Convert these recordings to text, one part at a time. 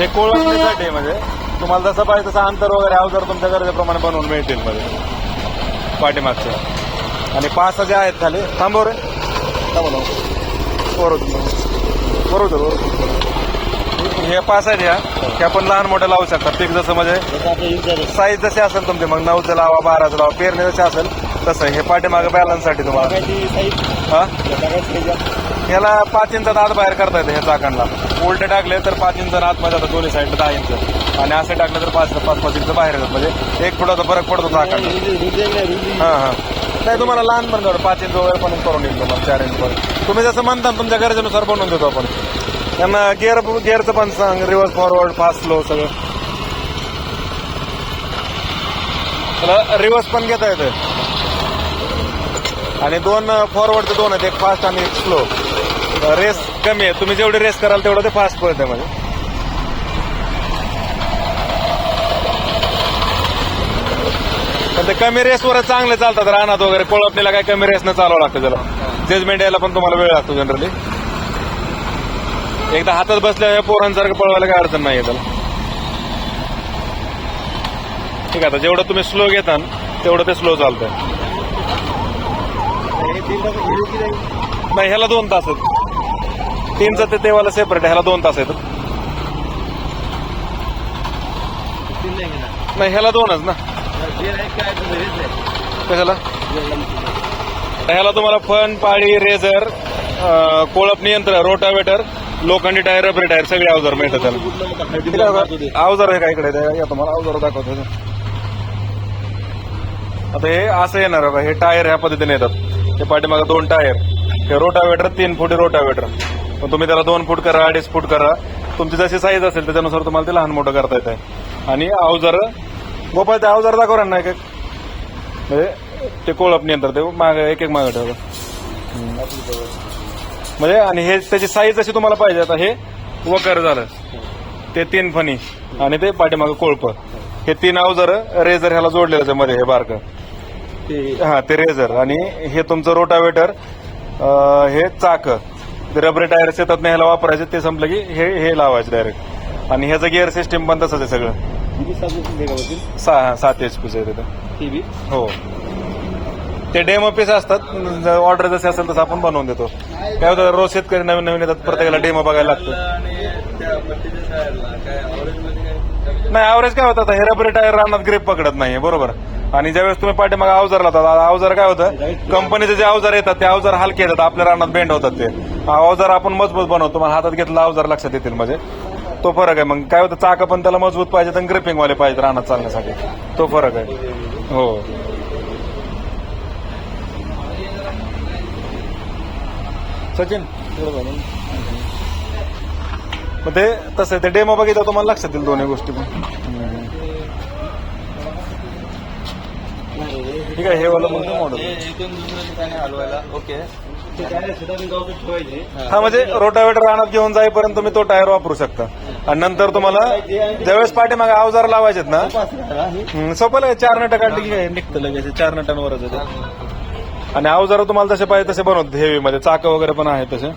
हे आहे म्हणजे. तुम्हाला जसं पाहिजे तसं अंतर वगैरे अवजार तुमच्या गरजेप्रमाणे बनवून मिळतील मध्ये. पाठीमागचे. आणि पाच जे आहेत खाली थांबव रे. थांबव बरोबर बरोबर हे पाच आहेत या. की आपण लहान मोठे लावू शकता. पीक जसं म्हणजे साईज जसे असेल तुमचे मग नऊचं लावा बाराचं लावा पेरणे जसे असेल तसं. हे पाठीमागे बॅलन्ससाठी तुम्हाला. हा? याला पाच इंचात आत बाहेर करता येते ह्या चाकांना. उलटे टाकले तर पाच इंच आतमध्ये जातात दोन्ही साईड दहा इंच. आणि असे टाकले तर पाच पाच पाच इंच बाहेर येतात म्हणजे एक फुटाचा फरक पडतो चाकांना. हा हा. नाही तुम्हाला लहान पण तेवढं पाच इंच वगैरे पण करून येईल तुम्हाला चार इंच पर्यंत तुम्ही जसं म्हणता तुमच्या गरजेनुसार बनवून देतो आपण. त्यांना गिअर गिअरचं पण सांग रिव्हर्स फॉरवर्ड फास्ट स्लो सगळं. रिव्हर्स पण घेता येतं. आणि दोन फॉरवर्डचे दोन आहेत एक फास्ट आणि एक स्लो रेस कमी आहे. तुम्ही जेवढी रेस कराल तेवढं ते फास्ट पळते म्हणजे. पण ते कमी रेसवरच चांगले चालतात. रानात वगैरे कोळपणीला काय कमी रेसनं चालवावं लागतं त्याला. जजमेंट यायला पण तुम्हाला वेळ लागतो जनरली एकदा हातात बसल्या पोरांसारखं पळवायला काय अडचण नाही त्याला. ठीक आहे आता जेवढं तुम्ही स्लो घेता तेवढं ते स्लो चालतंय. नाही ह्याला दोन तास आहेत. तीनचं ते तेवाला सेपरेट ह्याला दोन तास आहेत. नाही ह्याला दोनच ना. कशाला ह्याला? तुम्हाला फन पाळी रेझर कोळप यंत्र रोटावेटर लोखंडी टायर रबरी टायर सगळे अवजार मिळतात त्याला. अवजार आहे का इकडे? ते? या तुम्हाला अवजार दाखवतो ते. आता हे असं येणार हे टायर ह्या पद्धतीने येतात. हे पाठीमागे दोन टायर. हे रोटावेटर तीन फुटी रोटावेटर. पण तुम्ही त्याला दोन फूट करा अडीच फूट करा. तुमची जशी साईज असेल त्याच्यानुसार तुम्हाला ते लहान मोठं करता येत आणि अवजार गोपाळ ते अवजार दाखवा ना एक एक. म्हणजे ते कोळप यंत्र ते माग एक एक मागं ठेवा. म्हणजे आणि हे त्याची साईज जशी तुम्हाला पाहिजे आता हे वकर झालं. ते तीन फणी आणि ते पाठीमागं कोळप. हे तीन अवजार रेझर ह्याला जोडलेलं आहे मध्ये हे बारक. हा ते रेझर आणि हे तुमचं रोटावेटर हे चाक. ते रबरी टायर्स येतात नाही ह्याला वापरायचे ते संपलं की हे हे लावायचे डायरेक्ट आणि ह्याचं गिअर सिस्टीम पण तसंच आहे सगळं. सहा सात एच पीच आहे तिथं हो. ते डेमो पीस असतात ऑर्डर जसे असेल तसं आपण बनवून देतो. काय होतं रोज शेतकरी नवीन नवीन येतात प्रत्येकाला डेमो बघायला लागतं. नाही ॲव्हरेज काय होतं आता? हे रबरी टायर रानात ग्रीप पकडत नाही बरोबर? आणि ज्यावेळेस तुम्ही पाठीमागे अवजार लावतात अवजार काय होतं? कंपनीचे जे अवजार येतात ते अवजार हलके येतात आपल्या रानात बेंड होतात ते. अवजार आपण मजबूत बनवतो मग हातात घेतला अवजार लक्षात येतील म्हणजे. तो फरक आहे. मग काय होतं चाक पण त्याला मजबूत पाहिजे आणि ग्रिपिंगवाले पाहिजे रानात चालण्यासाठी. तो फरक आहे. हो. सचिन. मग ते तसं ते डेमो बघितलं तुम्हाला लक्षात येईल दोन्ही गोष्टी पण. ठीक आहे हे वाला मग मॉडेल ओके हा म्हणजे रोटावेटर रानात घेऊन जाईपर्यंत तुम्ही तो टायर वापरू शकता. आणि नंतर तुम्हाला ज्यावेळेस पाठीमागे अवजार लावायचेत ना सोपं आहे चार नट काढली की निघतं लगेच चार नटांवरच आणि अवजार तुम्हाला तसे पाहिजे तसे बनवतात हेवी मध्ये. चाक वगैरे पण आहे तसे.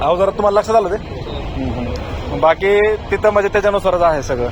अहो जरा तुम्हाला लक्षात आलं ते? बाकी तिथं म्हणजे त्याच्यानुसारच आहे सगळं.